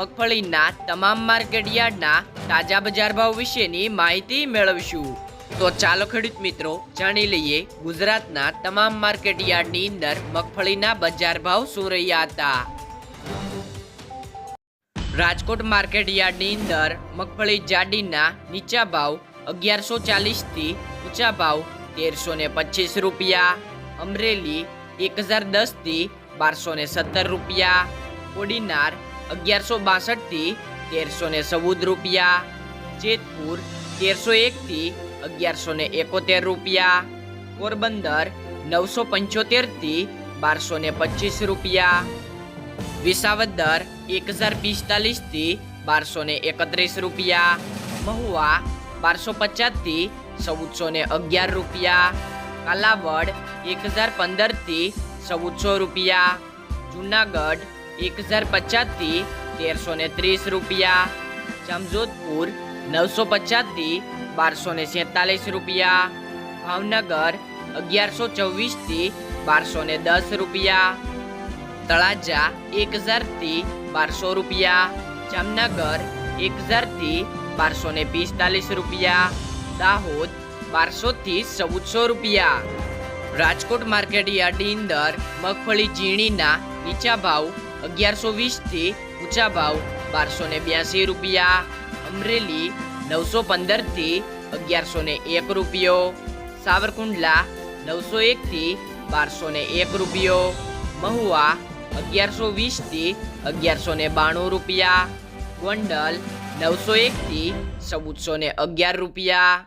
મગફળીના તમામ માર્કેટ યાર્ડના તાજા બજાર ભાવ વિશેની માહિતી મેળવીશું. તો ચાલો ખેડૂત મિત્રો, જાણી લઈએ ગુજરાતના તમામ માર્કેટ યાર્ડની અંદર મગફળીના બજાર ભાવ શું રહ્યા હતા. રાજકોટ માર્કેટ યાર્ડની અંદર મગફળી જાડીના નીચા ભાવ અગિયારસો ચાલીસથી ઊંચા ભાવ તેરસો ને પચીસ રૂપિયા, અમરેલી એક હજાર દસથી બારસો ને સત્તર રૂપિયા, કોડીનાર અગિયારસો બાસઠથી તેરસો ને ચૌદ રૂપિયા. જેતપુર તેરસો એકથી અગિયારસો ને એકોતેર રૂપિયા. પોરબંદર નવસો પંચોતેરથી બારસો ને પચીસ રૂપિયા. વિસાવદર એક હજાર પિસ્તાલીસથી બારસો ને એકત્રીસ રૂપિયા. મહુવા બારસો પચાસથી ચૌદસો ને અગિયાર રૂપિયા. કાલાવડ એક હજાર પંદરથી ચૌદસો રૂપિયા. જુનાગઢ એક હજાર પચાસથી તેરસો ને ત્રીસ રૂપિયા. જમજોધપુર નવસો પચાસથી બારસો ને સેતાલીસ રૂપિયા. ભાવનગર અગિયારસો ચોવીસથી બારસો ને દસ રૂપિયા. તળાજા એક હજારથી બારસો રૂપિયા. જામનગર એક હજારથી બારસો ને પિસ્તાલીસ રૂપિયા. દાહોદ બારસોથી ચૌદસો રૂપિયા. રાજકોટ માર્કેટ યાર્ડની અંદર મગફળી, ઝીણીના નીચા ભાવ અગિયારસો વીસથી ઊંચા ભાવ, બારસો ને બ્યાસી રૂપિયા. અમરેલી નવસો પંદરથી અગિયારસો ને એક રૂપિયો. સાવરકુંડલા નવસો એકથી બારસો ને એક રૂપિયો. મહુવા અગિયારસો વીસથી અગિયારસો ને બાણું રૂપિયા. ગોંડલ નવસો એકથી ચૌદસો ને અગિયાર રૂપિયા.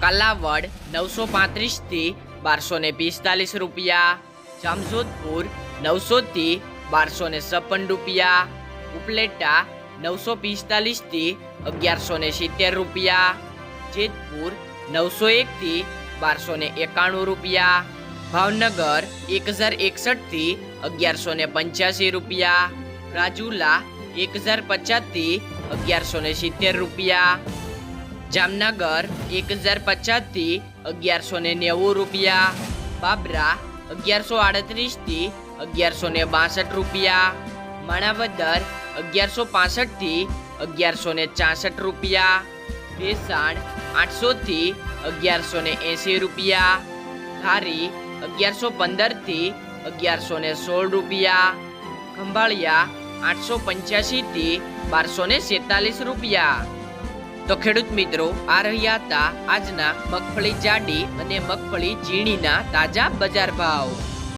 કાલાવડ નવસો પાંત્રીસથી બારસો ને પિસ્તાલીસ રૂપિયા. જામજોધપુર નવસોથી બારસો ને છપ્પન રૂપિયા, ઉપલેટા નવસો પિસ્તાલીસથી અગિયારસો ને સિત્તેર રૂપિયા, જેતપુર નવસો એકથી બારસો ને એકાણું રૂપિયા, ભાવનગર એક હજાર એકસઠથી અગિયારસો ને પંચ્યાસી રૂપિયા, રાજુલા એક હજાર પચાસથી અગિયારસો ને સિત્તેર રૂપિયા, જામનગર એક હજાર પચાસથી અગિયારસો ને નેવું રૂપિયા, બાબરા અગિયારસો આડત્રીસથી અગિયારસો ને બાસઠ રૂપિયા. માણાવદર અગિયારસો પાસઠથી અગિયારસો ને ચાસઠ રૂપિયા. ભેસાણ આઠસોથી અગિયારસો ને એંસી રૂપિયા. ધારી અગિયારસો પંદરથી અગિયારસો ને સોળ રૂપિયા. ખંભાળિયા આઠસો પંચ્યાસીથી બારસો ને સેતાલીસ રૂપિયા. તો ખેડૂત મિત્રો, આ રહ્યા હતા આજના મગફળી જાડી અને મગફળી ઝીણીના તાજા બજાર ભાવ.